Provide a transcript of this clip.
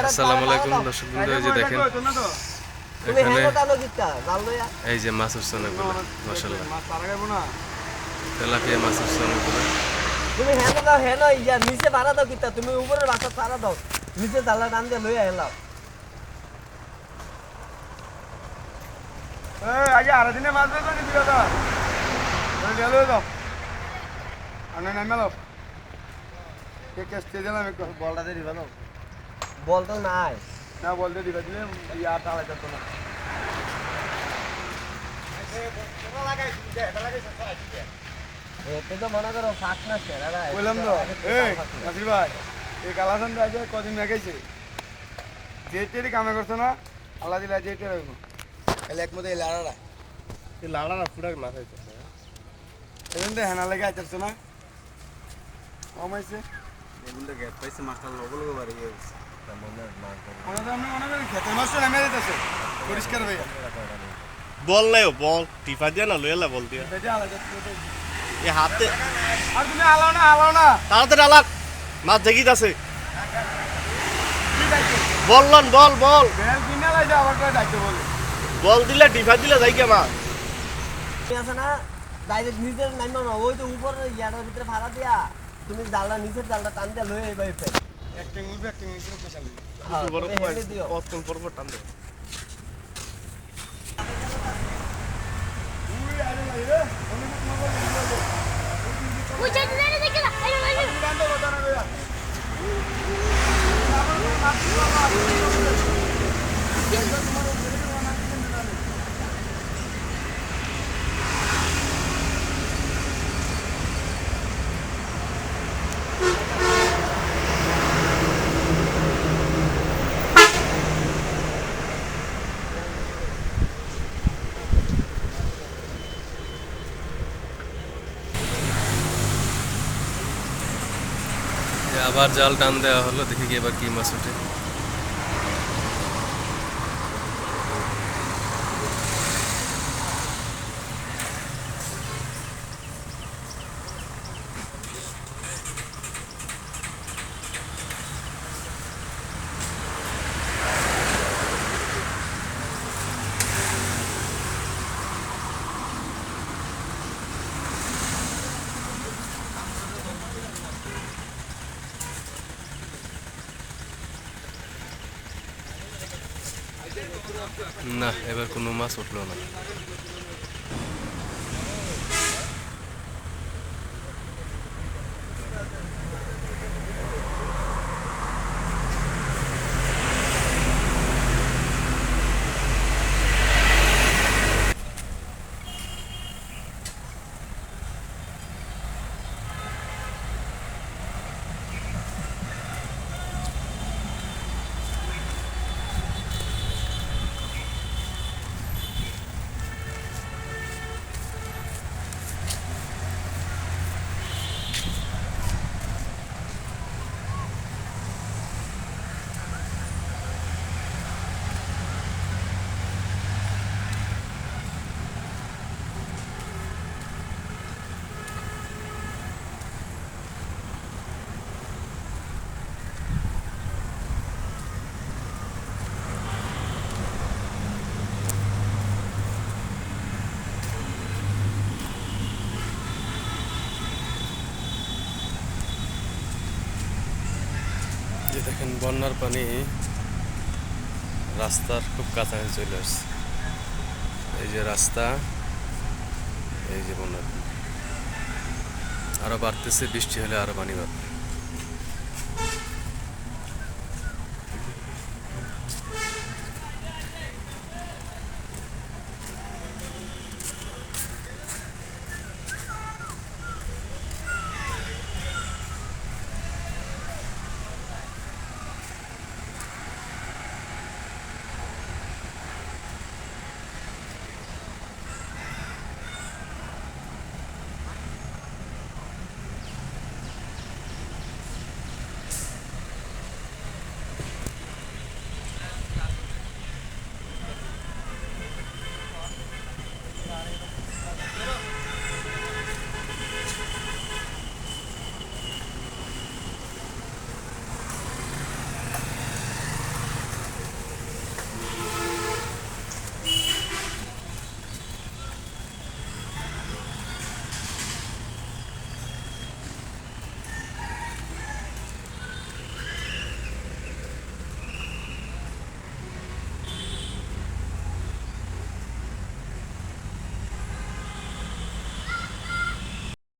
আসসালামু আলাইকুম দর্শক বন্ধু এই যে দেখেন। তুমি এখানে টানো কিসকা? জাল লইয়া? এই যে মাছ উঠছে অনেকগুলো মাসাল্লাহ তেলাপিয়া মাছ উঠছে অনেকগুলো তুমি দাও হ্যাঁ ইয়া নিচে ভাড়া দাও কিতা তুমি উপরের বাসা ভাড়া দাও। নিচে জালা টান দিয়ে লইয়া হেলাও। আগে আড়া দিনে মাছ দিবি গেল দাও আনে নামে দাও কে কেসতে দিলাম একটু? বলটা দিয়ে দিবা দাও বল তো নাই। না দিবা দিলে ইয়া টালা যেত না। এতে তো মনে করো ফাঁক না সেরা বললাম তো এই নাসির ভাই এই কালাসান আজ কদিন যেটেরই কামে করছ না আল্লাহ দিলা যেটে রাখব এলে এক মতো এই লাড়ারা। এই লাড়ারা হয়েছে এদিন তো হেনা লেগে আইতেছো না। তো আমি মনে করি খেতে মাছটা যেতেছে পরিষ্কার ভাইয়া। বল নাই বল টিপা দিয়া না লইলা বল দিয়া। এই হাতে আর তুমি আলাও না আলাও না। তাড়াতাড়ি আলাক। মাছ দেখিত আছে বল লন বল বল। বেল দিলে টিপা দিলে যাই কে মাছ। আছে না? ডাইরেক্ট নিচের নামো না ওই তো উপরে ইয়াটার ভিতরে ভাড়া দিয়া। তুমি জালটা নিচের জালটা টান দিয়া লইয়া এই বাইরে ফেল একটা মুভি একটা মুভি স্পেশাল হ্যাঁ বড় কতক্ষণ পর পর টান দে। Muchachos, dale, আবার জাল টান দেওয়া হলো দেখি কি এবার কি মাছ ওঠে। না এবার কোনো মাছ উঠল না যে দেখেন বন্যার পানি রাস্তার খুব কাছাকাছি চলে আসছে। এই যে রাস্তা, এই যে বন্যার পানি। আরও বাড়তেছে, বৃষ্টি হলে আরও পানি বাড়বে।